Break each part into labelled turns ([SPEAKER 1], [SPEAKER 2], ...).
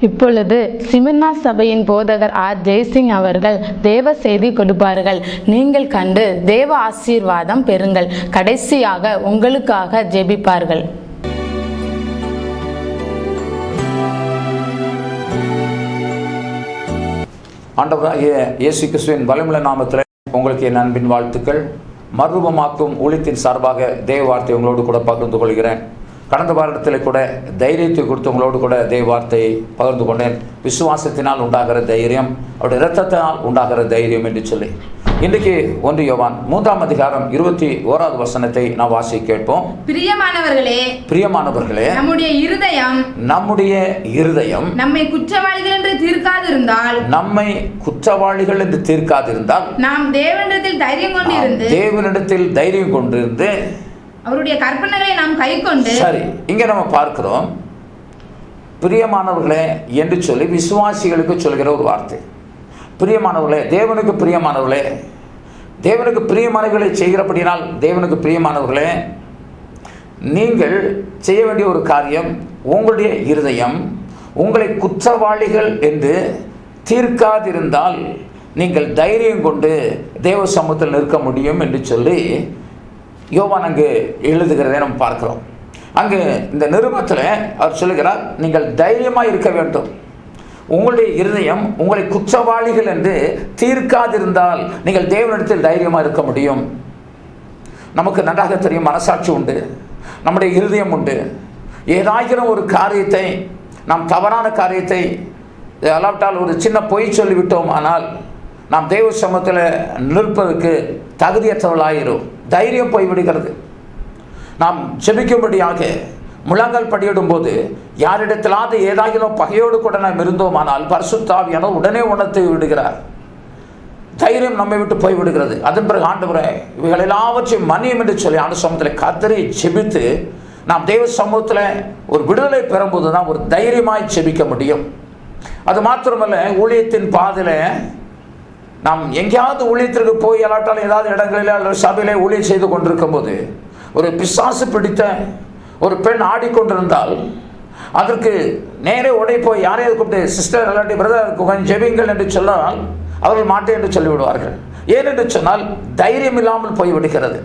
[SPEAKER 1] இப்பொழுது சிமிர்னா சபையின் போதகர் ஆர். ஜெய்சிங் அவர்கள் தேவ செய்தி கொடுப்பார்கள். நீங்கள் கண்டு தேவ ஆசீர்வாதம் பெறுங்கள். கடைசியாக உங்களுக்காக ஜெபிப்பார்கள்.
[SPEAKER 2] ஆண்டவராகிய இயேசு கிறிஸ்துவின் பலமுள்ள நாமத்தில் உங்களுக்கு என் அன்பின் வாழ்த்துக்கள். மறுரூபமாக்கும் ஊழியத்தின் சார்பாக தேவ வார்த்தை உங்களோடு கூட பகிர்ந்து கொள்கிறேன். கடந்த வாரத்தில் கூட தைரியத்தை கொடுத்து உங்களோடு கூட தேவ வார்த்தையை பகிர்ந்து கொண்டேன். விசுவாசத்தினால் உண்டாகிற தைரியம் அவருடைய இரத்தத்தினால் உண்டாகிற தைரியம் என்று சொல்லி. இன்றைக்கு ஒன்று யோவான் மூன்றாம் அதிகாரம் இருபத்தி ஓராவது வசனத்தை நாம் வாசி கேட்போம்.
[SPEAKER 3] பிரியமானவர்களே
[SPEAKER 2] பிரியமானவர்களே
[SPEAKER 3] நம்முடைய இருதயம்
[SPEAKER 2] நம்முடைய இருதயம்
[SPEAKER 3] நம்மை குற்றவாளிகள் என்று தீர்க்காதிருந்தால்
[SPEAKER 2] நம்மை குற்றவாளிகள் என்று தீர்க்காதிருந்தால்
[SPEAKER 3] நாம் தேவனிடத்தில் தைரியம் கொண்டிருந்து
[SPEAKER 2] தேவனிடத்தில் தைரியம் கொண்டிருந்து
[SPEAKER 3] அவருடைய கற்பனைகளை நாம் கைக்கொண்டு
[SPEAKER 2] சரி இங்க நம்ம பார்க்கிறோம். பிரியமானவர்களே என்று சொல்லி விசுவாசிகளுக்கு சொல்கிற ஒரு வார்த்தை. பிரியமானவர்களே தேவனுக்கு பிரியமானவர்களே தேவனுக்கு பிரியமானவர்களை செய்கிறபடினால் தேவனுக்கு பிரியமானவர்களே நீங்கள் செய்ய வேண்டிய ஒரு காரியம் உங்களுடைய இருதயம் உங்களை குற்றவாளிகள் என்று தீர்க்காதிருந்தால் நீங்கள் தைரியம் கொண்டு தேவ சமூகத்தில் நிற்க முடியும் என்று சொல்லி யோவான் அங்கு எழுதுகிறதை நம்ம பார்க்கிறோம். அங்கு இந்த நிருபத்தில் அவர் சொல்லுகிறார் நீங்கள் தைரியமாக இருக்க வேண்டும். உங்களுடைய இருதயம் உங்களை குற்றவாளிகள் என்று தீர்க்காதிருந்தால் நீங்கள் தேவனிடத்தில் தைரியமாக இருக்க முடியும். நமக்கு நன்றாக தெரியும் மனசாட்சி உண்டு. நம்முடைய இருதயம் உண்டு. ஏதாயிரம் ஒரு காரியத்தை நாம் தவறான காரியத்தை அல்லாவிட்டால் ஒரு சின்ன பொய் சொல்லிவிட்டோம். ஆனால் நாம் தெய்வ சமூகத்தில் நிற்பதற்கு தகுதியற்றவர்களாயிரும். தைரியம் போய்விடுகிறது நாம் ஜெபிக்கும்படியாக முழங்கால் படியிடும் போது யாரிடத்திலாவது ஏதாகினோ பகையோடு கூட நாம் இருந்தோமானால் பரிசுத்தாவியான உடனே உணர்த்தி விடுகிறார். தைரியம் நம்மை விட்டு போய்விடுகிறது அதன் பிறகு ஆண்டவரே இவைகள் எல்லாவற்றையும் மன்னியம் என்று சொல்லி ஆண்டு சமூகத்தில் கத்தரி செபித்து நாம் தெய்வ சமூகத்தில் ஒரு விடுதலை பெறும்போது தான் ஒரு தைரியமாய் செபிக்க முடியும். அது மாத்திரமல்ல ஊழியத்தின் பாதையில் நாம் எங்கேயாவது ஊழியத்திற்கு போய் இல்லாட்டாலும் ஏதாவது இடங்களில் அல்லது சபையிலே ஊழியர் செய்து கொண்டிருக்கும் போது ஒரு பிசாசு பிடித்த ஒரு பெண் ஆடிக்கொண்டிருந்தால் அதற்கு நேரே உடை போய் யாரையாவது கூப்பிட்டு சிஸ்டர் இல்லாட்டி பிரதர் குகன் ஜெபிங்கள் என்று சொன்னால் அவர்கள் மாட்டேன் என்று சொல்லிவிடுவார்கள். ஏன் என்று சொன்னால் தைரியம் இல்லாமல் போய்விடுகிறது.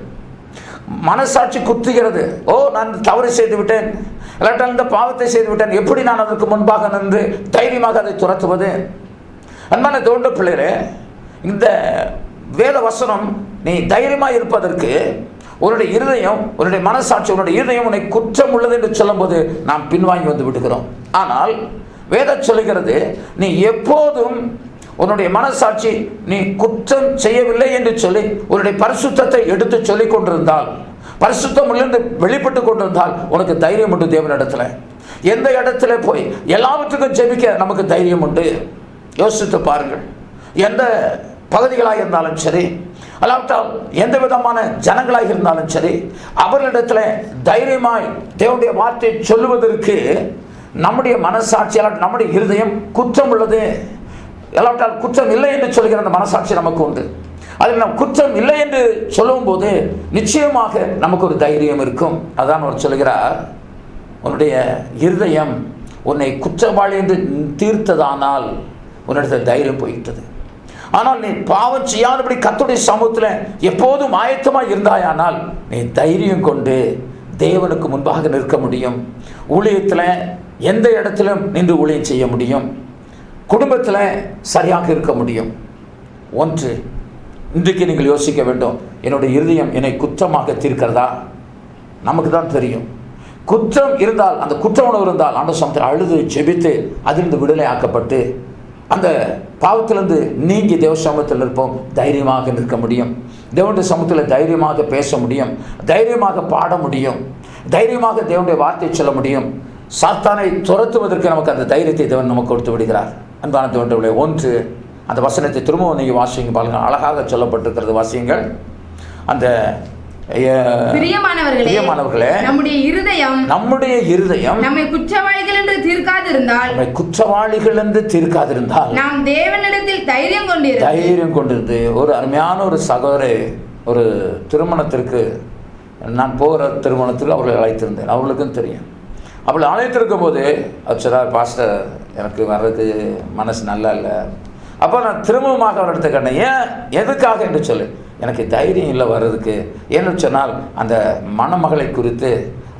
[SPEAKER 2] மனசாட்சி குத்துகிறது. ஓ நான் தவறு செய்து விட்டேன் இல்லாட்டால் இந்த பாவத்தை செய்து விட்டேன் எப்படி நான் அதற்கு முன்பாக நின்று தைரியமாக அதை துரத்துவது? அன்பான தோண்ட பிள்ளைகளே இந்த வேத வசனம் நீ தைரியமாக இருப்பதற்கு உன்னுடைய இருதயம் உன்னுடைய மனசாட்சி உன்னுடைய இருதயம் உன்னை குற்றம் உள்ளது என்று சொல்லும்போது நாம் பின்வாங்கி வந்து விடுகிறோம். ஆனால் வேத சொல்லுகிறது நீ எப்போதும் உன்னுடைய மனசாட்சி நீ குற்றம் செய்யவில்லை என்று சொல்லி உன்னுடைய பரிசுத்தத்தை எடுத்து சொல்லிக் கொண்டிருந்தால் பரிசுத்தம் உள்ளிருந்து வெளிப்பட்டு கொண்டிருந்தால் உனக்கு தைரியம் உண்டு தேவனிடத்தில் எந்த இடத்துல போய் எல்லாவற்றுக்கும் ஜெபிக்க நமக்கு தைரியம் உண்டு? யோசித்து பாருங்கள். எந்த பகுதிகளாக இருந்தாலும் சரி அல்லாவிட்டால் எந்த விதமான ஜனங்களாக இருந்தாலும் சரி அவர்களிடத்தில் தைரியமாய் தேவனுடைய வார்த்தை சொல்லுவதற்கு நம்முடைய மனசாட்சியால் நம்முடைய இருதயம் குற்றம் உள்ளது. இல்லாவிட்டால் குற்றம் இல்லை என்று சொல்கிற அந்த மனசாட்சி நமக்கு உண்டு. அதில் நாம் குற்றம் இல்லை என்று சொல்லும் போது நிச்சயமாக நமக்கு ஒரு தைரியம் இருக்கும். அதான் அவர் சொல்கிறார் உன்னுடைய இருதயம் உன்னை குற்றவாளி என்று தீர்த்ததானால் உன்னிடத்தில் தைரியம் போயிட்டது ஆனால் நீ பாவம் செய்யாதபடி கத்துடைய சமூகத்தில் எப்போதும் ஆயத்தமாக இருந்தாயானால் நீ தைரியம் கொண்டு தேவனுக்கு முன்பாக நிற்க முடியும். ஊழியத்தில் எந்த இடத்திலும் நின்று ஊழியம் செய்ய முடியும். குடும்பத்தில் சரியாக இருக்க முடியும். ஒன்று இன்றைக்கு நீங்கள் யோசிக்க வேண்டும் என்னுடைய இருதயம் என்னை குற்றமாக தீர்க்கிறதா? நமக்கு தான் தெரியும். குற்றம் இருந்தால் அந்த குற்ற உணவு இருந்தால் அந்த சமத்தில் அழுது செபித்து அதிலிருந்து விடுதலை ஆக்கப்பட்டு அந்த பாவத்திலிருந்து நீங்கி தேவ சமூகத்தில் இருப்போம். தைரியமாக நிற்க முடியும். தேவனுடைய சமூகத்தில் தைரியமாக பேச முடியும். தைரியமாக பாட முடியும். தைரியமாக தேவனுடைய வார்த்தை சொல்ல முடியும். சாத்தானை துரத்துவதற்கு நமக்கு அந்த தைரியத்தை தேவன் நமக்கு கொடுத்து விடுகிறார். அன்பான தேவனுடைய ஒன்று அந்த வசனத்தை திரும்பவும் நீங்கள் வாசிங்க பாருங்கள் அழகாக சொல்லப்பட்டிருக்கிறது வாசியங்கள். அந்த
[SPEAKER 3] பிரியமானவர்களே நம்முடைய இருதயம்
[SPEAKER 2] நம்முடைய இருதயம்
[SPEAKER 3] நம்மை குற்றவாளிகள் என்று தீர்க்காதிருந்தால்
[SPEAKER 2] நம்மை குற்றவாளிகள் என்று தீர்க்காதிருந்தால்
[SPEAKER 3] நாம் தேவனிடத்தில் தைரியம் கொண்டிருந்து
[SPEAKER 2] தைரியம் கொண்டிருந்து ஒரு அருமையான ஒரு சகோதரி ஒரு திருமணத்திற்கு நான் போகிற திருமணத்துக்கு அவர்களை அழைத்திருந்தேன். அவர்களுக்கும் தெரியும். அவளை அழைத்திருக்கும் போது சொன்னார் பாஸ்டர் எனக்கு வர்றதுக்கு மனசு நல்லா இல்லை. அப்போ நான் திரும்பவுமாக அவர் இடத்த கண்டேன் ஏன் எதுக்காக? என்று சொல்லு. எனக்கு தைரியம் இல்லை வர்றதுக்கு. ஏன்னு சொன்னால் அந்த மணமகளை குறித்து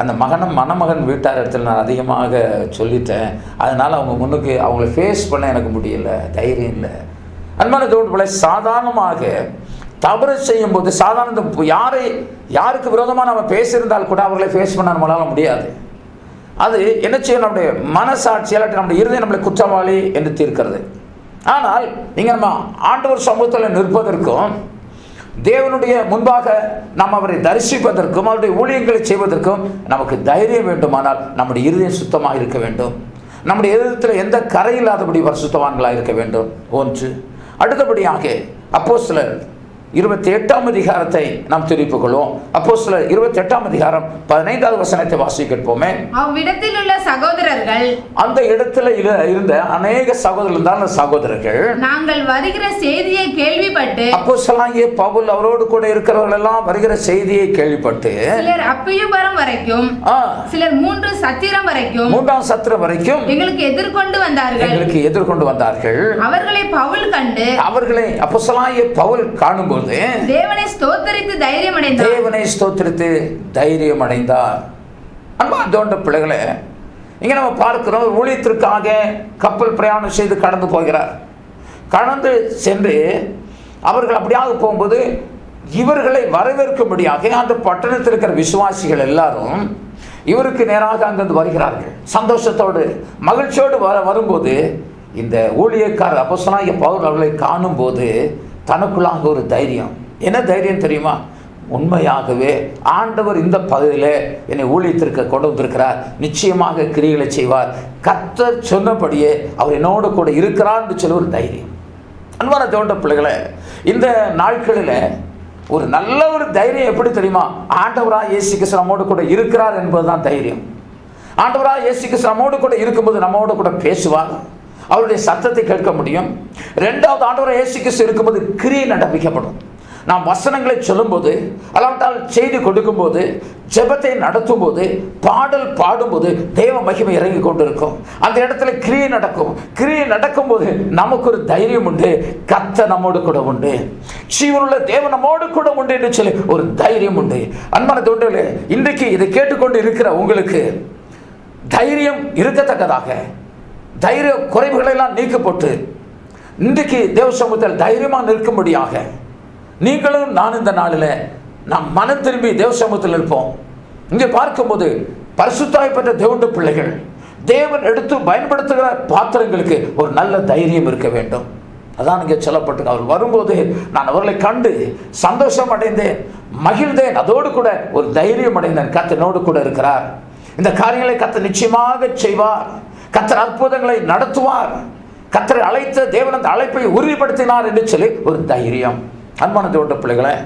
[SPEAKER 2] அந்த மகனும் மணமகன் வீட்டார் இடத்துல நான் அதிகமாக சொல்லிட்டேன். அதனால் அவங்க முன்னுக்கு அவங்கள ஃபேஸ் பண்ண எனக்கு முடியல. தைரியம் இல்லை. அன்பான தோன்றுகளை சாதாரணமாக தவறு செய்யும்போது சாதாரண யாரை யாருக்கு விரோதமாக நம்ம பேசியிருந்தால் கூட அவர்களை ஃபேஸ் பண்ண நம்மளால முடியாது. அது என்ன செய்யும்? நம்முடைய மனசாட்சி இல்லாட்டி நம்முடைய இறுதி நம்மளை குற்றவாளி என்று தீர்க்கிறது. ஆனால் இங்கே நம்ம ஆண்டவர் சமூகத்தில் நிற்பதற்கும் தேவனுடைய முன்பாக நாம் அவரை தரிசிப்பதற்கும் அவருடைய ஊழியங்களை செய்வதற்கும் நமக்கு தைரியம் வேண்டுமானால் நம்முடைய இருதயம் சுத்தமாக இருக்க வேண்டும். நம்முடைய இருதயத்தில் எந்த கரை இல்லாதபடி பரிசுத்தவான்களாக இருக்க வேண்டும். ஒன்று. அடுத்தபடியாக அப்போ சிலர் இருபத்தி எட்டாம் அதிகாரத்தை நாம் திருப்பிக் கொள்வோம் அப்போ சிலர் இருபத்தி எட்டாம் அதிகாரம் பதினைந்தாவது வசனத்தை வாசி கேட்போமே
[SPEAKER 3] அவ்விடத்தில் உள்ள சகோதரர்கள்
[SPEAKER 2] அந்த இடத்துல இரு- இருந்த அநேக சகோதரர்கள் தான் சகோதரர்கள்.
[SPEAKER 3] நாங்கள் வருகிற செய்தியை கேள்விப்பட்டு
[SPEAKER 2] அப்போ பவுல் அவரோடு கூட இருக்கிறவர்கள் எல்லாம் வருகிற செய்தியை கேள்விப்பட்டு
[SPEAKER 3] சிலர் அப்பியுபரம் வரைக்கும் சிலர் மூன்று சத்திரம் வரைக்கும்
[SPEAKER 2] மூன்றாம் சத்திரம் வரைக்கும்
[SPEAKER 3] எங்களுக்கு எதிர்கொண்டு வந்தார்கள்.
[SPEAKER 2] எங்களுக்கு எதிர்கொண்டு வந்தார்கள்.
[SPEAKER 3] அவர்களை பவுல் கண்டு
[SPEAKER 2] அவர்களை அப்போ பவுல் காணும்போது
[SPEAKER 3] தேவனை ஸ்தோத்தரித்து தைரியம் அடைந்தார்
[SPEAKER 2] தேவனை ஸ்தோத்திரித்து தைரியம் அடைந்தார் அன்பா தோண்ட பிள்ளைகளே இங்கே நம்ம பார்க்கிறோம் ஊழியத்திற்காக கப்பல் பிரயாணம் செய்து கடந்து போகிறார். கடந்து சென்று அவர்கள் அப்படியாக போகும்போது இவர்களை வரவேற்கும்படியாக அந்த பட்டணத்தில் இருக்கிற விசுவாசிகள் எல்லாரும் இவருக்கு நேராக அங்கிருந்து வருகிறார்கள். சந்தோஷத்தோடு மகிழ்ச்சியோடு வர வரும்போது இந்த ஊழியக்காரர் அப்போஸ்தலனாகிய பவுல் அவர்களை காணும்போது தனக்குள்ளாக ஒரு தைரியம். என்ன தைரியம் தெரியுமா? உண்மையாகவே ஆண்டவர் இந்த பகுதியில் என்னை ஊழியத்திற்கு கொண்டு வந்திருக்கிறார். நிச்சயமாக கிரிகளை செய்வார். கத்தர் சொன்னபடியே அவர் என்னோடு கூட இருக்கிறான்னு சொல்லி ஒரு தைரியம். அன்பான தோண்ட பிள்ளைகளை இந்த நாட்களில் ஒரு நல்ல ஒரு தைரியம் எப்படி தெரியுமா? ஆண்டவராக இயேசு கிறிஸ்து நம்மோடு கூட இருக்கிறார் என்பதுதான் தைரியம். ஆண்டவராக இயேசு கிறிஸ்து நம்மோடு கூட இருக்கும்போது நம்மோடு கூட பேசுவார். அவருடைய சத்தத்தை கேட்க முடியும். ரெண்டாவது ஆண்டவர் இயேசு கிறிஸ்து இருக்கும்போது கிரியை நடப்பிக்கப்படும். நாம் வசனங்களை சொல்லும்போது அல்லாவிட்டால் செய்தி கொடுக்கும்போது ஜெபத்தை நடத்தும்போது பாடல் பாடும்போது தெய்வ மகிமை இறங்கி கொண்டிருக்கும். அந்த இடத்துல கிரியை நடக்கும். கிரியை நடக்கும்போது நமக்கு ஒரு தைரியம் உண்டு. கத்த நம்மோடு கூட உண்டு. ஜீவனுள்ள தேவன் நம்மோடு கூட உண்டு என்று சொல்லி ஒரு தைரியம் உண்டு. அன்பான தொண்டர்களே இன்றைக்கு இதை கேட்டுக்கொண்டு இருக்கிற உங்களுக்கு தைரியம் இருக்கத்தக்கதாக தைரிய குறைவுகளை எல்லாம் நீக்கப்பட்டு இன்றைக்கு தேவ சமூகத்தில் தைரியமாக நிற்கும்படியாக நீங்களும் நான் இந்த நாளில் நாம் மனம் திரும்பி தேவ சமூகத்தில் இருப்போம் இங்கே பார்க்கும்போது பரிசுத்தாய் பெற்ற தேவண்ட பிள்ளைகள் தேவன் எடுத்து பயன்படுத்துகிற பாத்திரங்களுக்கு ஒரு நல்ல தைரியம் இருக்க வேண்டும். அதான் இங்கே சொல்லப்பட்டு அவர் வரும்போது நான் அவர்களை கண்டு சந்தோஷம் அடைந்தேன் மகிழ்ந்தேன். அதோடு கூட ஒரு தைரியம் அடைந்தேன். கத்தனோடு கூட இருக்கிறார். இந்த காரியங்களை கத்த நிச்சயமாக செய்வார். கத்தர் அற்புதங்களை நடத்துவார். கத்தரை அழைத்த தேவன் அந்த அழைப்பை உறுதிப்படுத்தினார் என்று சொல்லி ஒரு தைரியம். அன்பான தோட்ட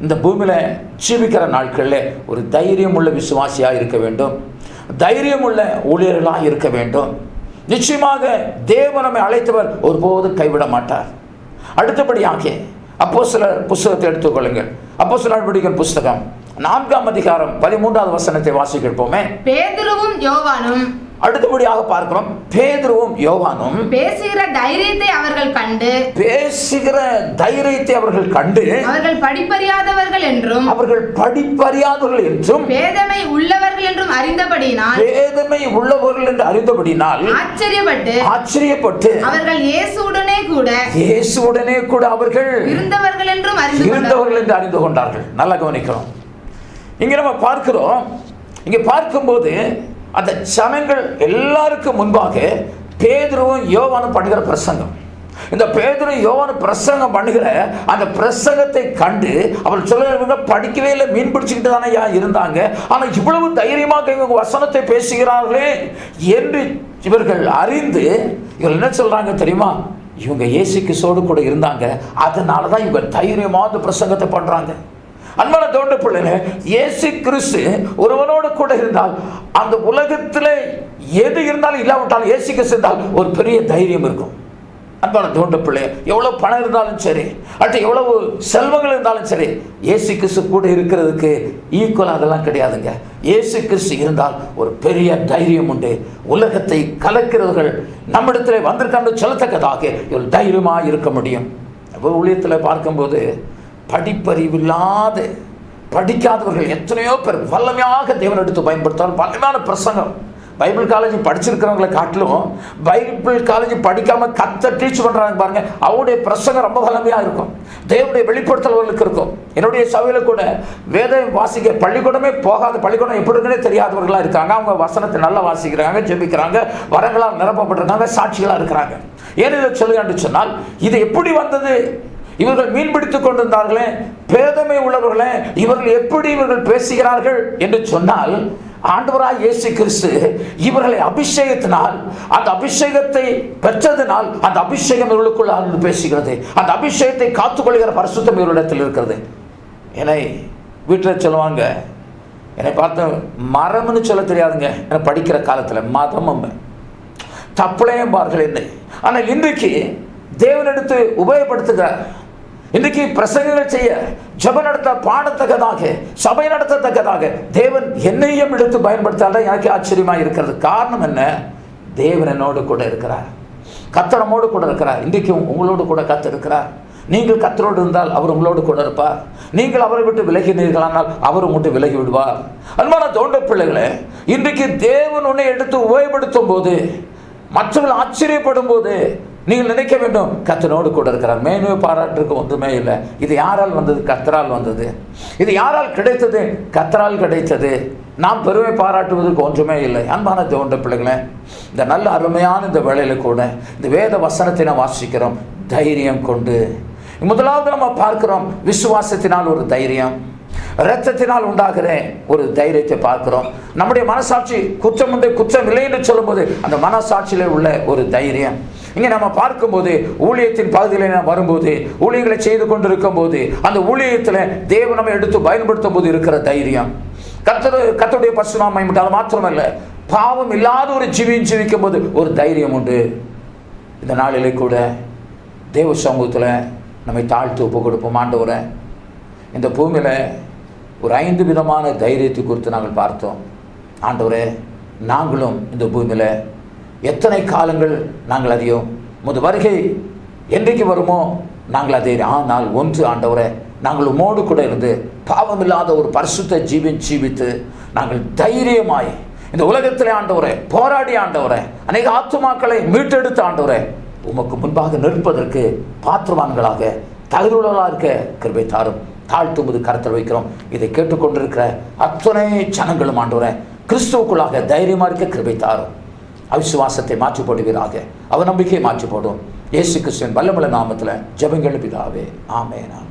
[SPEAKER 2] இந்த பூமியில் ஜீவிக்கிற நாட்களில் ஒரு தைரியம் உள்ள விசுவாசியாக இருக்க வேண்டும். தைரியம் உள்ள ஊழியர்களாக இருக்க வேண்டும். நிச்சயமாக தேவனமை நம்மை அழைத்தவர் ஒருபோதும் கைவிட மாட்டார். அடுத்தபடியாக அப்போ சில புஸ்தகத்தை எடுத்துக்கொள்ளுங்கள் அப்போ சில புஸ்தகம் நான்காம் அதிகாரம் பதிமூன்றாவது வசனத்தை வாசிக்கிருப்போமே
[SPEAKER 3] பேதுருவும் யோவானும்
[SPEAKER 2] அடுத்தபடியாக பார்க்கிறோம். பேதுருவும் யோவானும்
[SPEAKER 3] பேசுகிற தைரியத்தை அவர்கள் கண்டு
[SPEAKER 2] பேசுகிற தைரியத்தை அவர்கள் கண்டு
[SPEAKER 3] அவர்கள் படிப்பறியாதவர்கள் என்றும்
[SPEAKER 2] அவர்கள் படிப்பறியாதவர்கள் என்றும்
[SPEAKER 3] வேதமை உள்ளவர்கள் என்றும் அறிந்தபடியினால்
[SPEAKER 2] வேதமை உள்ளவர்கள் என்று அறிந்தபடினால்
[SPEAKER 3] ஆச்சரியப்பட்டு
[SPEAKER 2] ஆச்சரியப்பட்டு
[SPEAKER 3] அவர்கள் இயேசுவுடனே கூட
[SPEAKER 2] இயேசுவுடனே கூட அவர்கள்
[SPEAKER 3] இருந்தவர்கள் என்றும் அறிந்து
[SPEAKER 2] இருந்தவர்கள் என்று அறிந்து கொண்டார்கள். நல்லா கவனிக்கிறோம். இங்க நம்ம பார்க்கிறோம். இங்க பார்க்கும்போது அந்த சமயங்கள் எல்லாருக்கும் முன்பாக பேதுருவும் யோவானும் பண்ணுகிற பிரசங்கம். இந்த பேதுரும் யோவானும் பிரசங்கம் பண்ணுகிற அந்த பிரசங்கத்தை கண்டு அவர் சொல்ல படிக்கவே இல்லை மீன் பிடிச்சிக்கிட்டு தானே இருந்தாங்க. ஆனால் இவ்வளவு தைரியமாக இவங்க வசனத்தை பேசுகிறார்களே என்று இவர்கள் அறிந்து இவர்கள் என்ன சொல்கிறாங்க தெரியுமா? இவங்க ஏசி கிறிஸ்துவோடு கூட இருந்தாங்க. அதனால தான் இவங்க தைரியமாக அந்த பிரசங்கத்தை பண்ணுறாங்க அன்பான தோண்ட பிள்ளைங்க இயேசு கிறிஸ்து ஒருவனோடு கூட இருந்தால் அந்த உலகத்தில் எது இருந்தாலும் இல்லாவிட்டாலும் இயேசு கிறிஸ்து இருந்தால் ஒரு பெரிய தைரியம் இருக்கும். அன்பான தோண்ட பிள்ளை எவ்வளோ பணம் இருந்தாலும் சரி அடுத்து எவ்வளவு செல்வங்கள் இருந்தாலும் சரி இயேசு கிறிஸ்து கூட இருக்கிறதுக்கு ஈக்குவல் அதெல்லாம் கிடையாதுங்க. இயேசு கிறிஸ்து இருந்தால் ஒரு பெரிய தைரியம் உண்டு. உலகத்தை கலக்கிறவர்கள் நம்மிடத்தில் வந்திருக்கான்னு சொல்லத்தக்கதாக இவள் தைரியமாக இருக்க முடியும். அப்போ ஊழியத்தில் பார்க்கும்போது படிப்பறிவில்லாத படிக்காதவர்கள் எத்தனையோ பேர் வல்லமையாக தேவன் எடுத்து பயன்படுத்தால் வல்லமையான பிரசங்கம். பைபிள் காலேஜ் படிச்சிருக்கிறவங்களை காட்டிலும் பைபிள் காலேஜ் படிக்காம கத்த டீச் பண்றாங்க பாருங்க. அவருடைய பிரசங்கம் ரொம்ப வல்லமையா இருக்கும். தேவனுடைய வெளிப்படுத்தல்களுக்கு இருக்கும். என்னுடைய சபையில கூட வேதம் வாசிக்க பள்ளிக்கூடமே போகாத பள்ளிக்கூடம் எப்படி இருக்குன்னே தெரியாதவர்களா இருக்காங்க. அவங்க வசனத்தை நல்லா வாசிக்கிறாங்க ஜெபிக்கிறாங்க வரங்களால் நிரப்பப்பட்டிருக்காங்க சாட்சிகளா இருக்கிறாங்க. ஏன் இதை சொல்லுங்க சொன்னால் இது எப்படி வந்தது? இவர்கள் மீன்பிடித்துக் கொண்டிருந்தார்களே பேதமை உள்ளவர்களே இவர்கள் எப்படி இவர்கள் பேசுகிறார்கள் என்று சொன்னால் ஆண்டவராய் இயேசு கிறிஸ்து இவர்களை அபிஷேகத்தினால் அந்த அபிஷேகத்தை பெற்றதினால் அந்த அபிஷேகம் இவர்களுக்குள்ள பேசுகிறது. அந்த அபிஷேகத்தை காத்துக்கொள்கிற பரிசுத்தம் இவர்களிடத்தில் இருக்கிறது. என்னை வீட்டில் சொல்லுவாங்க என்னை பார்த்து மரம்னு சொல்ல தெரியாதுங்க எனக்கு படிக்கிற காலத்தில் மதம் தப்புளையம்பார்கள் என்னை. ஆனால் இன்றைக்கு தேவனெடுத்து உபயோகப்படுத்துகிறார் இன்றைக்கு பிரசங்கங்கள் செய்ய ஜப நடத்த பாடத்தக்கதாக சபை நடத்தத்தக்கதாக தேவன் என்னையும் எடுத்து பயன்படுத்தாதான் எனக்கு ஆச்சரியமாக இருக்கிறது. காரணம் என்ன? தேவன் என்னோடு கூட இருக்கிறார். கத்தனமோடு கூட இருக்கிறார். இன்றைக்கும் உங்களோடு கூட கத்து இருக்கிறார். நீங்கள் கத்தரோடு இருந்தால் அவர் உங்களோடு கூட இருப்பார். நீங்கள் அவரை விட்டு விலகினீர்களானால் அவர் உங்கள்கிட்ட விலகி விடுவார். அன்பான தோண்ட பிள்ளைகளே இன்றைக்கு தேவன் உன்னை எடுத்து உபயோகப்படுத்தும் போது மற்றவர்கள் ஆச்சரியப்படும் போது நீங்கள் நினைக்க வேண்டும் கத்தனோடு கூட இருக்கிறார். மேனுவை பாராட்டுக்கு ஒன்றுமே இல்லை. இது யாரால் வந்தது? கத்தரால் வந்தது. இது யாரால் கிடைத்தது? கத்தரால் கிடைத்தது. நாம் பெருமை பாராட்டுவதற்கு ஒன்றுமே இல்லை. அன்பான தோன்ற பிள்ளைகளே இந்த நல்ல அருமையான இந்த வேலையில் கூட இந்த வேத வசனத்தை நாம் வாசிக்கிறோம். தைரியம் கொண்டு. முதலாவது நம்ம பார்க்கிறோம் விசுவாசத்தினால் ஒரு தைரியம். இரத்தத்தினால் உண்டாகிற ஒரு தைரியத்தை பார்க்கிறோம். நம்முடைய மனசாட்சி குற்றம் உண்டு குற்றம் இல்லை என்று சொல்லும்போது அந்த மனசாட்சியில் உள்ள ஒரு தைரியம். இங்கே நம்ம பார்க்கும்போது ஊழியத்தின் பகுதியில் நாம் வரும்போது ஊழியங்களை செய்து கொண்டிருக்கும் போது அந்த ஊழியத்தில் தேவன் நம்ம எடுத்து பயன்படுத்தும் போது இருக்கிற தைரியம். கத்தரு கத்தருடைய பசுநாமை அது மாத்திரமல்ல பாவம் இல்லாத ஒரு ஜீவியும் ஜீவிக்கும் போது ஒரு தைரியம் உண்டு. இந்த நாளிலே கூட தேவ சமூகத்தில் நம்மை தாழ்த்து ஒப்பு கொடுப்போம் ஆண்டவரை. இந்த பூமியில் ஒரு ஐந்து விதமான தைரியத்தை குறித்து நாங்கள் பார்த்தோம். ஆண்டவரே நாங்களும் இந்த பூமியில் எத்தனை காலங்கள் நாங்கள் அறியோம் முது வருகை என்றைக்கு வருமோ நாங்கள் அதை ஆனால் ஒன்று ஆண்டவரை நாங்கள் உமோடு கூட இருந்து பாவமில்லாத ஒரு பரிசுத்த ஜீவன் ஜீவித்து நாங்கள் தைரியமாய் இந்த உலகத்திலே ஆண்டவரை போராடி ஆண்டவரை அநேக ஆத்துமாக்களை மீட்டெடுத்து ஆண்டவரை உமக்கு முன்பாக நிற்பதற்கு பாத்திரவான்களாக தகுதியுள்ளவர்களாக இருக்க கிருபை தாரும். தாழ்த்தும்போது கருத்தில் வைக்கிறோம். இதை கேட்டுக்கொண்டிருக்கிற அத்தனை ஜனங்களும் ஆண்டவரை கிறிஸ்துவுக்குள்ளாக தைரியமாக இருக்க கிருபை தாரும். அவிசுவாசத்தை மாற்றி போடுவீராக அவ நம்பிக்கையை மாற்றி போடும் இயேசு கிறிஸ்துவின் வல்லமல நாமத்தில் ஜபங்கள் பிதாவே. ஆமே நான்